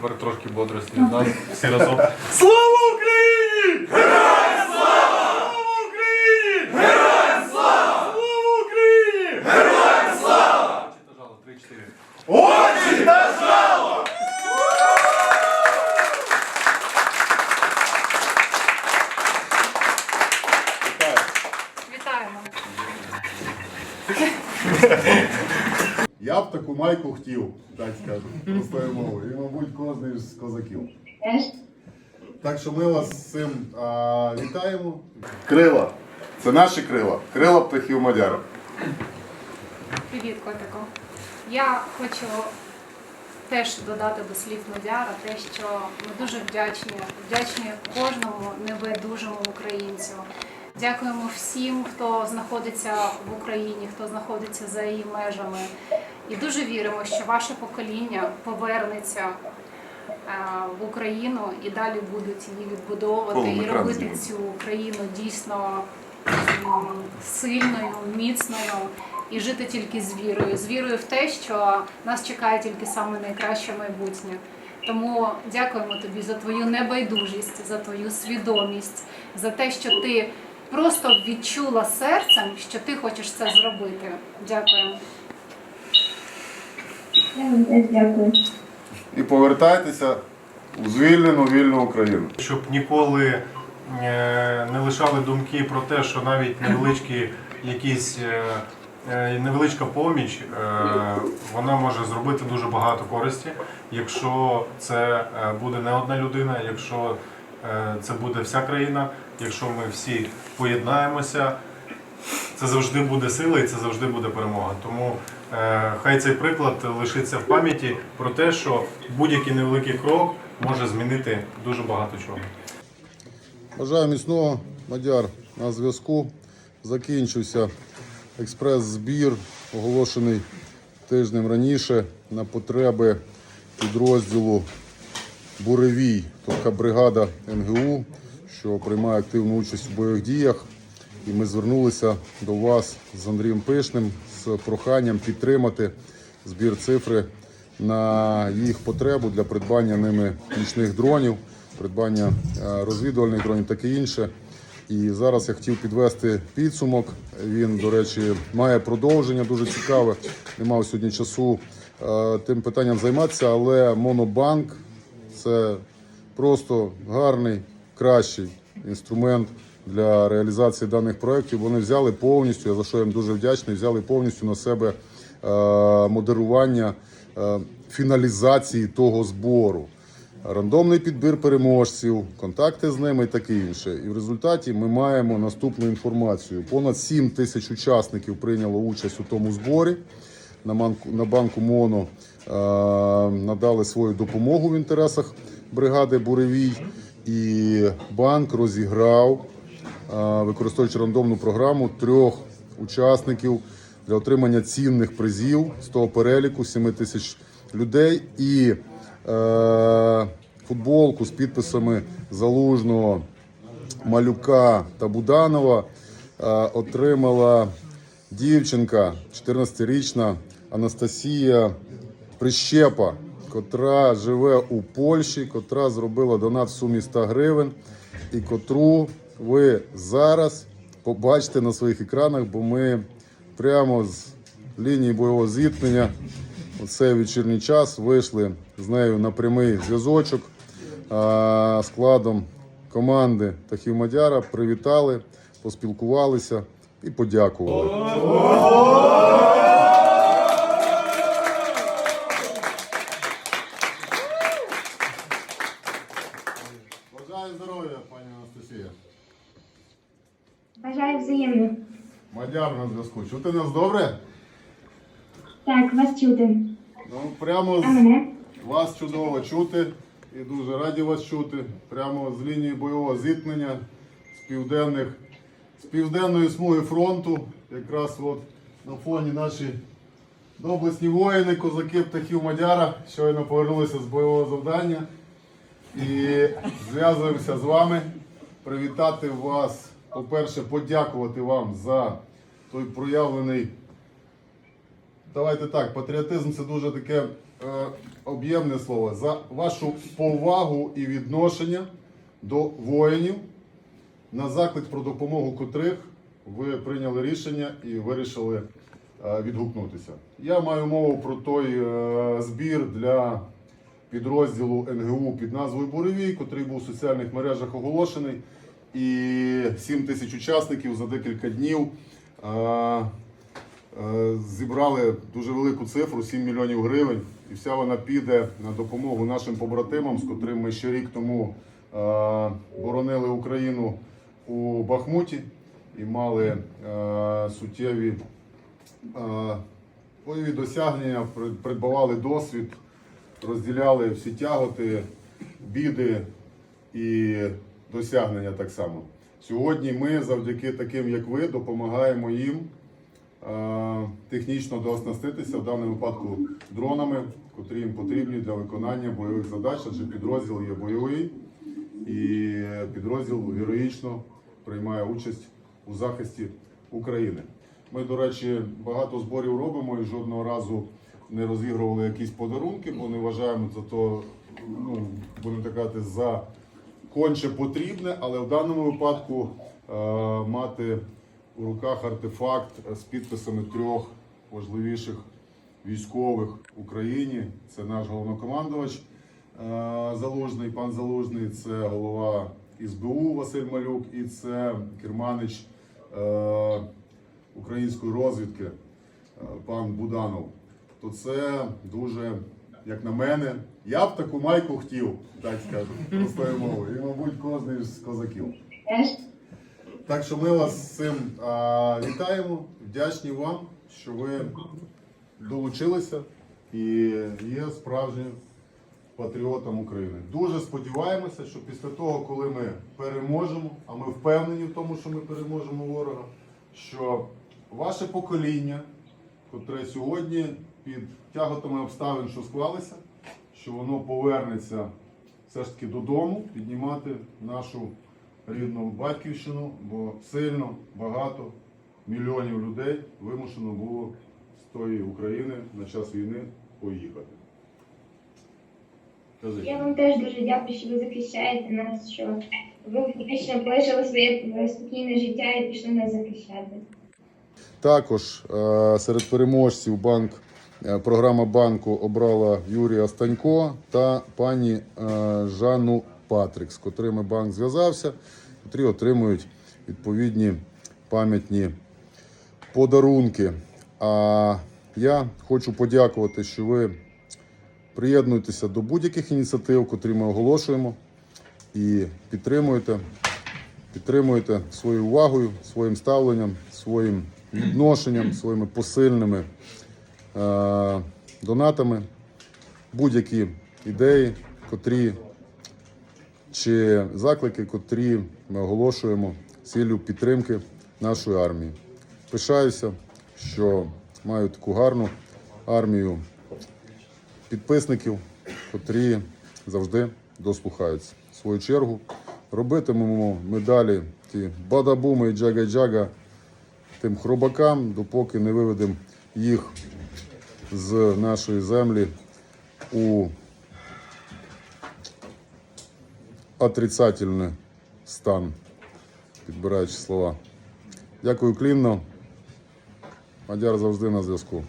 тепер трошки бодрості від нас. Всі разом. Слава Україні! Героям слава! Слава Україні! Героям слава! Слава Україні! Героям слава! Очі та жало, три-чотири. Очі та жало! Вітаємо. Я б таку майку хотів, так скажу, простою мовою. І, мабуть, кожен з козаків. Так що ми вас з цим а, вітаємо. Крила. Це наші крила. Крила птахів Мадяра. Привіт, котику. Я хочу теж додати до слів Мадяра те, що ми дуже вдячні, вдячні кожному небайдужому українцю. Дякуємо всім, хто знаходиться в Україні, хто знаходиться за її межами. І дуже віримо, що ваше покоління повернеться е, в Україну і далі будуть її відбудовувати Повний і робити знімемо. цю Україну дійсно сильною, міцною і жити тільки з вірою. З вірою в те, що нас чекає тільки саме найкраще майбутнє. Тому дякуємо тобі за твою небайдужість, за твою свідомість, за те, що ти просто відчула серцем, що ти хочеш це зробити. Дякуємо. Я вам теж дякую. І повертайтеся у звільнену вільну Україну. щоб ніколи е, не лишали думки про те, що навіть невеличкі якісь. е, е, Невеличка поміч, вона може зробити дуже багато користі, якщо це буде не одна людина, якщо це буде вся країна, якщо ми всі поєднаємося, це завжди буде сила і це завжди буде перемога. Тому е, хай цей приклад лишиться в пам'яті про те, що будь-який невеликий крок може змінити дуже багато чого. Бажаю міцного Мадяр на зв'язку. Закінчився експрес-збір, оголошений тижнем раніше на потреби підрозділу Буревій, тобто бригада НГУ, що приймає активну участь у бойових діях. І ми звернулися до вас з Андрієм Пишним з проханням підтримати збір цифри на їх потребу для придбання ними нічних дронів, придбання е, розвідувальних дронів, таке інше. І зараз я хотів підвести підсумок. Він, до речі, має продовження дуже цікаве. Не мав сьогодні часу е, тим питанням займатися, але Монобанк це просто гарний, кращий інструмент для реалізації даних проєктів. Вони взяли повністю, за що їм дуже вдячний, взяли повністю на себе е, модерування е, фіналізації того збору. Рандомний підбір переможців, контакти з ними і таке інше. І в результаті ми маємо наступну інформацію. Понад 7 тисяч учасників прийняло участь у тому зборі. На банку, МОНО е, надали свою допомогу в інтересах бригади Буревій. І банк розіграв, використовуючи рандомну програму, трьох учасників для отримання цінних призів з того переліку 7 тисяч людей. І е, футболку з підписами Залужного, Малюка та Буданова е, отримала дівчинка, 14-річна Анастасія Прищепа, котра живе у Польщі, котра зробила донат в сумі 100 гривень, і котру ви зараз побачите на своїх екранах, бо ми прямо з лінії бойового зіткнення цей вечірній час вийшли з нею на прямий зв'язочок складом команди Тахів Мадяра. Привітали, поспілкувалися і подякували. Мадяр на зв'язку. Чути нас добре? Так, вас чути. Ну, прямо А з мене? вас чудово чути і дуже раді вас чути. Прямо з лінії бойового зіткнення з південних, з південної смуги фронту. Якраз от на фоні наші доблесні воїни, козаки птахів Мадяра щойно повернулися з бойового завдання. І зв'язуємося з вами, привітати вас, по-перше, подякувати вам за той проявлений Давайте так, патріотизм це дуже таке е, об'ємне слово за вашу повагу і відношення до воїнів, на заклик про допомогу котрих ви прийняли рішення і вирішили е, відгукнутися. Я маю мову про той е, збір для підрозділу НГУ під назвою Буревій, котрий був в соціальних мережах оголошений. І 7 тисяч учасників за декілька днів зібрали дуже велику цифру 7 мільйонів гривень. І вся вона піде на допомогу нашим побратимам, з котрим ми ще рік тому е, боронили Україну у Бахмуті і мали е, суттєві е, бойові досягнення, придбавали досвід, розділяли всі тяготи, біди і досягнення так само. Сьогодні ми, завдяки таким, як ви, допомагаємо їм технічно дооснаститися, в даному випадку дронами, котрі їм потрібні для виконання бойових задач, адже підрозділ є бойовий і підрозділ героїчно приймає участь у захисті України. Ми, до речі, багато зборів робимо і жодного разу не розігрували якісь подарунки, бо не вважаємо за то, ну, будемо казати, за конче потрібне, але в даному випадку е, мати у руках артефакт з підписами трьох важливіших військових в Україні. Це наш головнокомандувач е, Залужний, пан Залужний, це голова СБУ Василь Малюк і це керманич е, української розвідки пан Буданов. То це дуже, як на мене, я б таку майку хотів, так скажу, простою мовою. І, мабуть, кожен з козаків. Так що ми вас з цим а, вітаємо, вдячні вам, що ви долучилися і є справжнім патріотом України. Дуже сподіваємося, що після того, коли ми переможемо, а ми впевнені в тому, що ми переможемо ворога, що ваше покоління, котре сьогодні під тяготами обставин, що склалися, що воно повернеться все ж таки додому, піднімати нашу рідну батьківщину, бо сильно багато мільйонів людей вимушено було з тої України на час війни поїхати. Кажи. я вам теж дуже дякую, що ви захищаєте нас, що ви фактично полишили своє спокійне життя і пішли нас захищати. Також е, серед переможців банк, програма банку обрала Юрія Станько та пані е, Жанну Патрик, з котрими банк зв'язався, котрі отримують відповідні пам'ятні подарунки. А я хочу подякувати, що ви приєднуєтеся до будь-яких ініціатив, котрі ми оголошуємо, і підтримуєте підтримуєте своєю увагою, своїм ставленням, своїм відношенням, своїми посильними е, донатами будь-які ідеї, котрі чи заклики, котрі ми оголошуємо ціллю підтримки нашої армії. Пишаюся, що маю таку гарну армію підписників, котрі завжди дослухаються. В свою чергу робитимемо ми далі ті бадабуми і джага-джага тим хробакам, допоки не виведемо їх з нашої землі у отрицательний стан, підбираючи слова. Дякую клінно. Мадяр завжди на зв'язку.